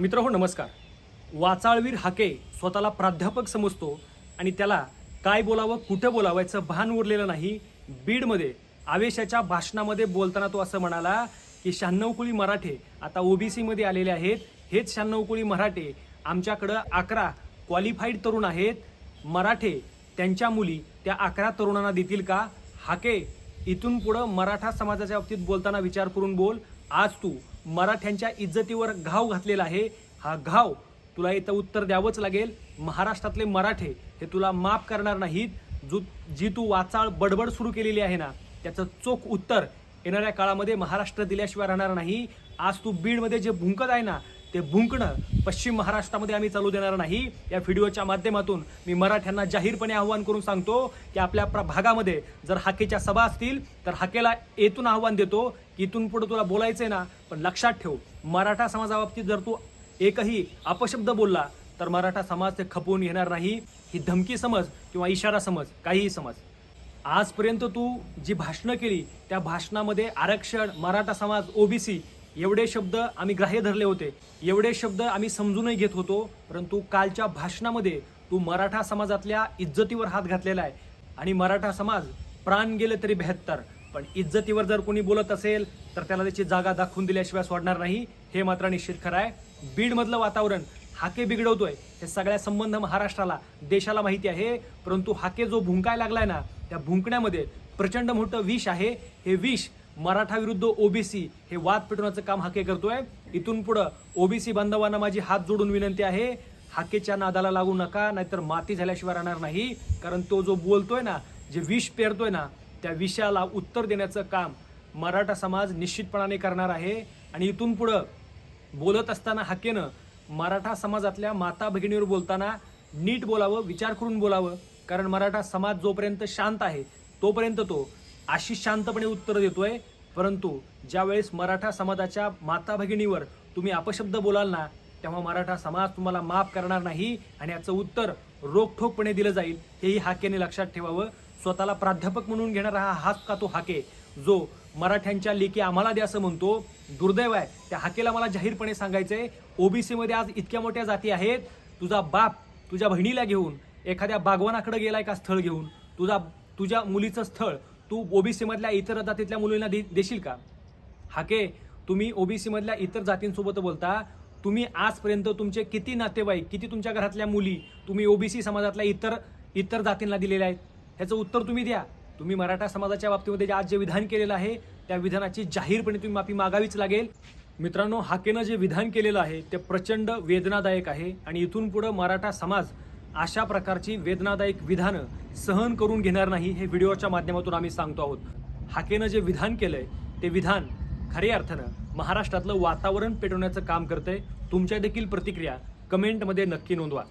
मित्र हो नमस्कार. वाचाळवीर हाके स्वतःला प्राध्यापक समजतो आणि त्याला काय बोलावं कुठं बोलावायचं भान उरलेलं नाही. बीडमध्ये आवेशाच्या भाषणामध्ये बोलताना तो असं म्हणाला की शहाण्णव कुळी मराठे आता ओबीसीमध्ये आलेले आहेत. हेच शहाण्णव कुळी मराठे आमच्याकडं अकरा क्वालिफाईड तरुण आहेत. मराठे त्यांच्या मुली त्या अकरा तरुणांना देतील का? हाके इथून पुढं मराठा समाजाच्या बाबतीत बोलताना विचार करून बोल. आज तू मराठ्यांच्या इज्जतीवर घाव घातलेला आहे. हा घाव तुला इथं उत्तर द्यावंच लागेल. महाराष्ट्रातले मराठे हे तुला माफ करणार नाहीत. जो जी तू वाचाळ बडबड सुरू केलेली आहे ना त्याचं चोख उत्तर येणाऱ्या काळामध्ये महाराष्ट्र दिल्याशिवाय राहणार नाही. आज तू बीडमध्ये जे भुंकत आहे ना ते भुंकणं पश्चिम महाराष्ट्रामध्ये आम्ही चालू देणार नाही. या व्हिडिओच्या माध्यमातून मी मराठ्यांना जाहीरपणे आव्हान करून सांगतो की आपल्या प्र- भागामध्ये जर हाकेच्या सभा असतील तर हाकेला येथून आव्हान देतो की इथून पुढे तुला बोलायचं आहे ना पण लक्षात ठेव मराठा समाजाबाबतीत जर तू एकही अपशब्द बोलला तर मराठा समाज ते खपवून घेणार नाही. ही धमकी समज किंवा इशारा समज काहीही समज. आजपर्यंत तू जी भाषणं केली त्या भाषणामध्ये आरक्षण मराठा समाज ओबीसी एवढे शब्द आम्ही ग्राह्य धरले होते एवढे शब्द आम्ही समजूनही घेत होतो परंतु कालच्या भाषणामध्ये तू मराठा समाजातल्या इज्जतीवर हात घातलेला आहे. आणि मराठा समाज प्राण गेले तरी बेहत्तर पण इज्जतीवर जर कोणी बोलत असेल तर त्याला त्याची जागा दाखवून दिल्याशिवाय सोडणार नाही. हे मात्र निश्चित खरं आहे. बीडमधलं वातावरण हाके बिघडवतोय. हे सगळ्या संबंध महाराष्ट्राला देशाला माहिती आहे. परंतु हाके जो भुंकाय लागलाय ना त्या भुंकण्यामध्ये प्रचंड मोठं विष आहे. हे विष मराठा विरुद्ध ओबीसी हे वाद पेटवण्याचं काम हाके करतोय. इथून पुढं ओबीसी बांधवांना माझी हात जोडून विनंती आहे. हाकेच्या नादाला लागू नका नाहीतर माती झाल्याशिवाय राहणार नाही. कारण तो जो बोलतोय ना जे विष पेरतोय ना त्या विषयाला उत्तर देण्याचं काम मराठा समाज निश्चितपणाने करणार आहे. आणि इथून पुढं बोलत असताना हाकेनं मराठा समाजातल्या माता भगिनीवर बोलताना नीट बोलावं विचार करून बोलावं. कारण मराठा समाज जोपर्यंत शांत आहे तोपर्यंत तो अशी शांतपणे उत्तर देतोय. परंतु ज्यावेळेस मराठा समाजाच्या माता भगिनीवर तुम्ही अपशब्द बोलाल ना तेव्हा मराठा समाज तुम्हाला माफ करणार नाही आणि याचं उत्तर रोखठोकपणे दिलं जाईल. हेही हाकेने लक्षात ठेवावं. स्वतःला प्राध्यापक म्हणून घेणारा हा हात का तो हाके? जो मराठ्यांच्या लेखी आम्हाला द्या असं म्हणतो दुर्दैव आहे. त्या हाकेला मला जाहीरपणे सांगायचंय ओबीसी मध्ये आज इतक्या मोठ्या जाती आहेत. तुझा बाप तुझ्या बहिणीला घेऊन एखाद्या बागवानाकडे गेलाय का स्थळ घेऊन? तुझा तुझ्या मुलीचं स्थळ तू ओबीसीमधल्या इतर जातीतल्या मुलींना दे- देशील का? हाके तुम्ही ओबीसीमधल्या इतर जातींसोबत बोलता. तुम्ही आजपर्यंत तुमचे किती नातेवाईक किती तुमच्या घरातल्या मुली तुम्ही ओबीसी समाजातल्या इतर इतर जातींना दिलेल्या आहेत? ह्याचं उत्तर तुम्ही द्या. तुम्ही मराठा समाजाच्या बाबतीमध्ये आज जे विधान केलेलं आहे त्या विधानाची जाहीरपणे तुम्ही माफी मागावीच लागेल. मित्रांनो हाकेनं जे विधान केलेलं आहे ते प्रचंड वेदनादायक आहे आणि इथून पुढं मराठा समाज अशा प्रकारची वेदनादायक विधानं सहन करून घेणार नाही हे व्हिडिओच्या माध्यमातून आम्ही सांगतो आहोत. हाकेनं जे विधान केलंय ते विधान खऱ्या अर्थानं महाराष्ट्रातलं वातावरण पेटवण्याचं काम करतंय. तुमच्या देखील प्रतिक्रिया कमेंटमध्ये नक्की नोंदवा.